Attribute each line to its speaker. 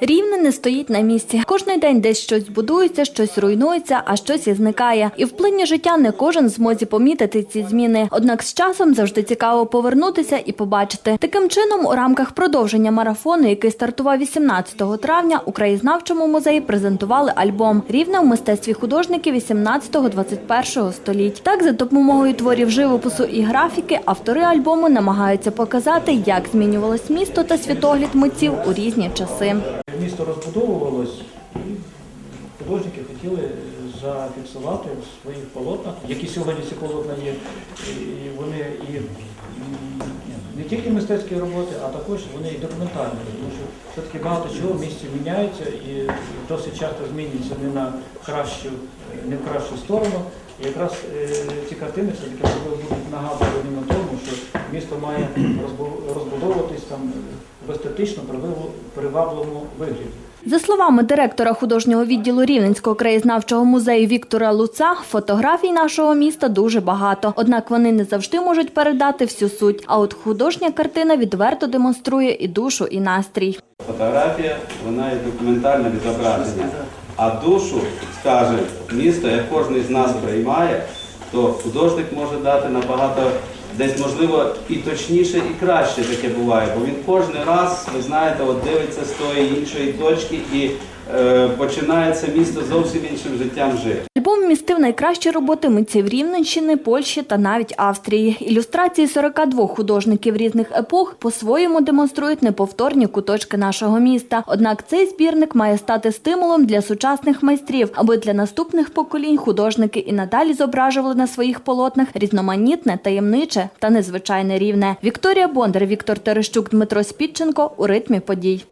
Speaker 1: Рівне не стоїть на місці. Кожний день десь щось будується, щось руйнується, а щось і зникає. І в плині життя не кожен змозі помітити ці зміни. Однак з часом завжди цікаво повернутися і побачити. Таким чином, у рамках продовження марафону, який стартував 18 травня, у краєзнавчому музеї презентували альбом Рівне в мистецтві художників 18-21 століть. Так, за допомогою творів живопису і графіки, автори альбому намагаються показати, як змінювалось місто та світогляд митців у різні часи.
Speaker 2: Місто розбудовувалось, і художники хотіли зафіксувати в своїх полотнах, які сьогодні ці полотна є, і вони і не тільки мистецькі роботи, а також вони і документальні, тому що все-таки багато чого в місті міняється і досить часто змінюється не на кращу, не в кращу сторону. І якраз е, ці картини все-таки будуть нагадуванням на тому, що місто має розбу- розбудовуватись там в естетично привабливому вигляді.
Speaker 1: За словами директора художнього відділу Рівненського краєзнавчого музею Віктора Луца, фотографій нашого міста дуже багато. Однак вони не завжди можуть передати всю суть. А от художня картина відверто демонструє і душу, і настрій.
Speaker 3: Фотографія, вона є документальне відображення. А душу, скаже місто, як кожен з нас приймає, то художник може дати набагато десь можливо і точніше, і краще таке буває. Бо він кожен раз, ви знаєте, от дивиться з тої іншої точки і е, починається місто зовсім іншим життям жити.
Speaker 1: Альбом містив найкращі роботи митців Рівненщини, Польщі та навіть Австрії. Ілюстрації 42 художників різних епох по-своєму демонструють неповторні куточки нашого міста. Однак цей збірник має стати стимулом для сучасних майстрів, аби для наступних поколінь художники і надалі зображували на своїх полотнах різноманітне, таємниче та незвичайне рівне. Вікторія Бондар, Віктор Терещук, Дмитро Спідченко у ритмі подій.